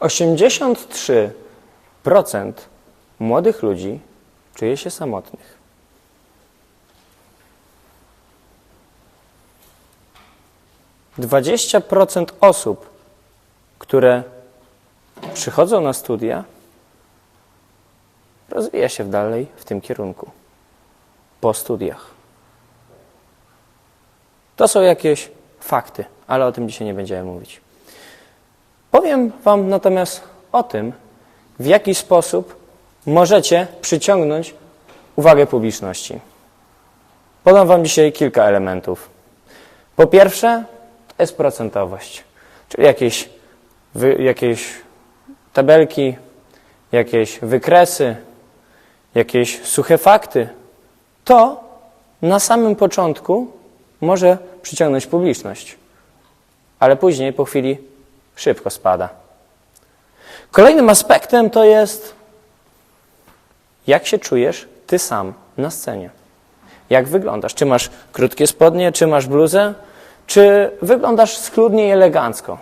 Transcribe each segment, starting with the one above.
83% młodych ludzi czuje się samotnych. Dwadzieścia procent osób, które przychodzą na studia, rozwija się dalej w tym kierunku po studiach. To są jakieś fakty, ale o tym dzisiaj nie będziemy mówić. Powiem Wam natomiast o tym, w jaki sposób możecie przyciągnąć uwagę publiczności. Podam Wam dzisiaj kilka elementów. Po pierwsze, to jest procentowość, czyli jakieś, wy, jakieś tabelki, jakieś wykresy, jakieś suche fakty. To na samym początku może przyciągnąć publiczność, ale później, po chwili, szybko spada. Kolejnym aspektem to jest, jak się czujesz ty sam na scenie. Jak wyglądasz? Czy masz krótkie spodnie, czy masz bluzę, czy wyglądasz schludnie i elegancko?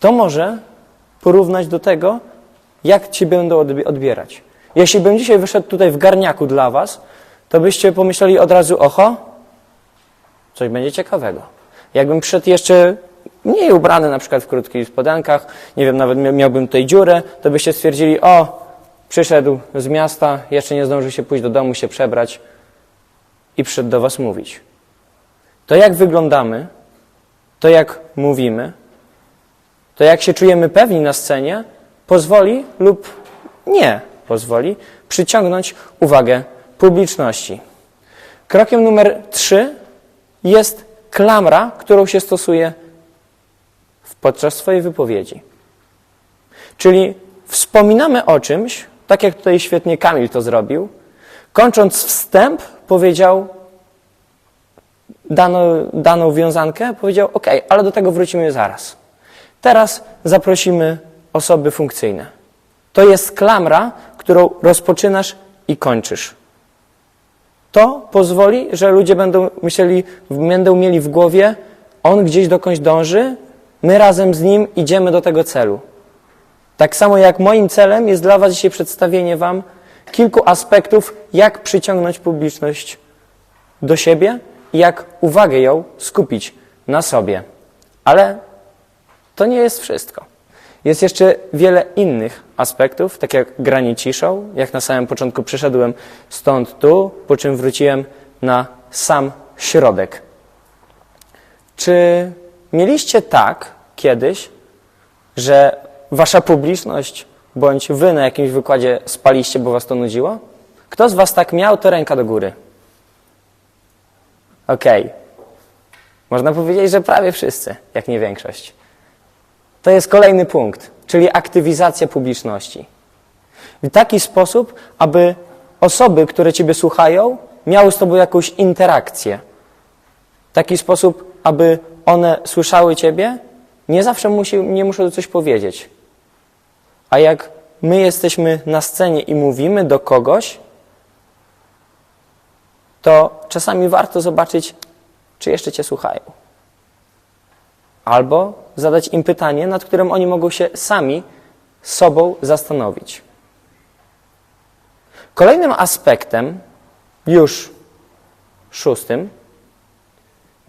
To może porównać do tego, jak ci będą odbierać. Jeśli bym dzisiaj wyszedł tutaj w garniaku dla was, to byście pomyśleli od razu, oho, coś będzie ciekawego. Jakbym przyszedł jeszcze mniej ubrany, na przykład w krótkich spodenkach, nie wiem, nawet miałbym tutaj dziurę, to byście stwierdzili, o, przyszedł z miasta, jeszcze nie zdążył się pójść do domu, się przebrać i przyszedł do was mówić. To jak wyglądamy, to jak mówimy, to jak się czujemy pewni na scenie, pozwoli lub nie pozwoli przyciągnąć uwagę publiczności. Krokiem numer trzy jest klamra, którą się stosuje podczas swojej wypowiedzi. Czyli wspominamy o czymś, tak jak tutaj świetnie Kamil to zrobił, kończąc wstęp powiedział daną, daną wiązankę, powiedział ok, ale do tego wrócimy zaraz. Teraz zaprosimy osoby funkcyjne. To jest klamra, którą rozpoczynasz i kończysz. To pozwoli, że ludzie będą myśleli, będą mieli w głowie, on gdzieś dokądś dąży, my razem z nim idziemy do tego celu. Tak samo jak moim celem jest dla Was dzisiaj przedstawienie Wam kilku aspektów, jak przyciągnąć publiczność do siebie i jak uwagę ją skupić na sobie. Ale to nie jest wszystko. Jest jeszcze wiele innych aspektów, tak jak granie ciszą, jak na samym początku przyszedłem stąd tu, po czym wróciłem na sam środek. Czy mieliście tak kiedyś, że wasza publiczność bądź wy na jakimś wykładzie spaliście, bo was to nudziło? Kto z was tak miał, to ręka do góry. Okej. Okay. Można powiedzieć, że prawie wszyscy, jak nie większość. To jest kolejny punkt, czyli aktywizacja publiczności. W taki sposób, aby osoby, które Ciebie słuchają, miały z Tobą jakąś interakcję. W taki sposób, aby one słyszały Ciebie, nie zawsze musi, nie muszą coś powiedzieć. A jak my jesteśmy na scenie i mówimy do kogoś, to czasami warto zobaczyć, czy jeszcze Cię słuchają. Albo zadać im pytanie, nad którym oni mogą się sami sobą zastanowić. Kolejnym aspektem, już szóstym,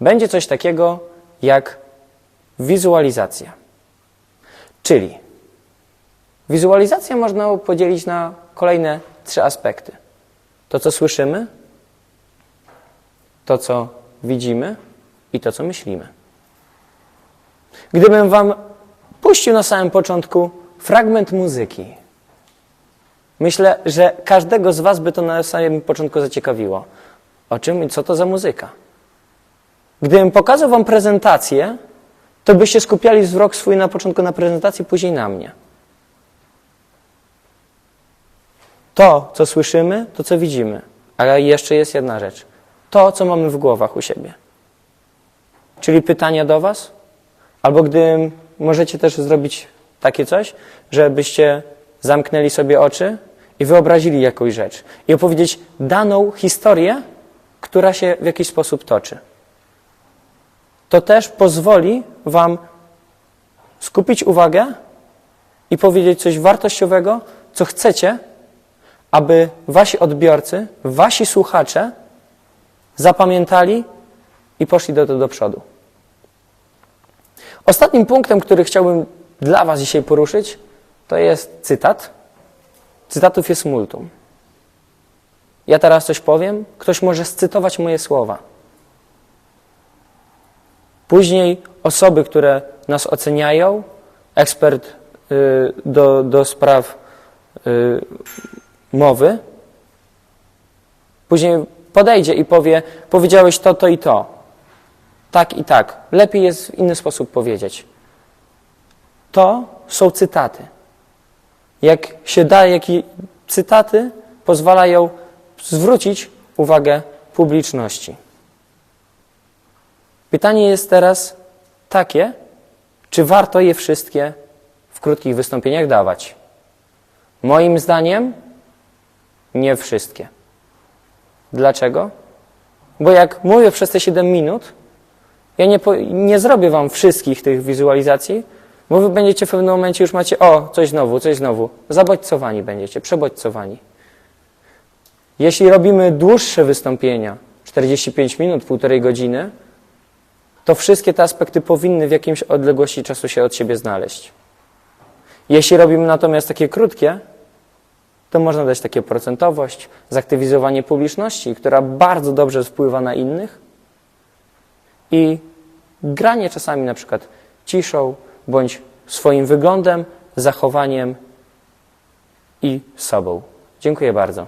będzie coś takiego jak wizualizacja. Czyli wizualizację można podzielić na kolejne trzy aspekty. To, co słyszymy, to, co widzimy i to, co myślimy. Gdybym Wam puścił na samym początku fragment muzyki, myślę, że każdego z Was by to na samym początku zaciekawiło. O czym i co to za muzyka? Gdybym pokazał Wam prezentację, to byście skupiali wzrok swój na początku na prezentacji, później na mnie. To, co słyszymy, to, co widzimy. Ale jeszcze jest jedna rzecz. To, co mamy w głowach u siebie. Czyli pytania do Was, albo gdy możecie też zrobić takie coś, żebyście zamknęli sobie oczy i wyobrazili jakąś rzecz i opowiedzieć daną historię, która się w jakiś sposób toczy to też pozwoli Wam skupić uwagę i powiedzieć coś wartościowego, co chcecie, aby wasi odbiorcy, wasi słuchacze zapamiętali i poszli do, do, do przodu. Ostatnim punktem, który chciałbym dla Was dzisiaj poruszyć, to jest cytat. Cytatów jest multum. Ja teraz coś powiem, ktoś może scytować moje słowa. Później osoby, które nas oceniają, ekspert y, do, do spraw y, mowy, później podejdzie i powie: Powiedziałeś to, to i to. Tak i tak. Lepiej jest w inny sposób powiedzieć. To są cytaty. Jak się daje, jakie cytaty pozwalają zwrócić uwagę publiczności. Pytanie jest teraz takie, czy warto je wszystkie w krótkich wystąpieniach dawać? Moim zdaniem nie wszystkie. Dlaczego? Bo jak mówię przez te 7 minut, ja nie, po, nie zrobię wam wszystkich tych wizualizacji, bo wy będziecie w pewnym momencie już macie, o, coś znowu, coś znowu. Zabodźcowani będziecie, przebodźcowani. Jeśli robimy dłuższe wystąpienia, 45 minut, półtorej godziny, to wszystkie te aspekty powinny w jakimś odległości czasu się od siebie znaleźć. Jeśli robimy natomiast takie krótkie, to można dać takie procentowość, zaktywizowanie publiczności, która bardzo dobrze wpływa na innych i granie czasami na przykład ciszą bądź swoim wyglądem, zachowaniem i sobą. Dziękuję bardzo.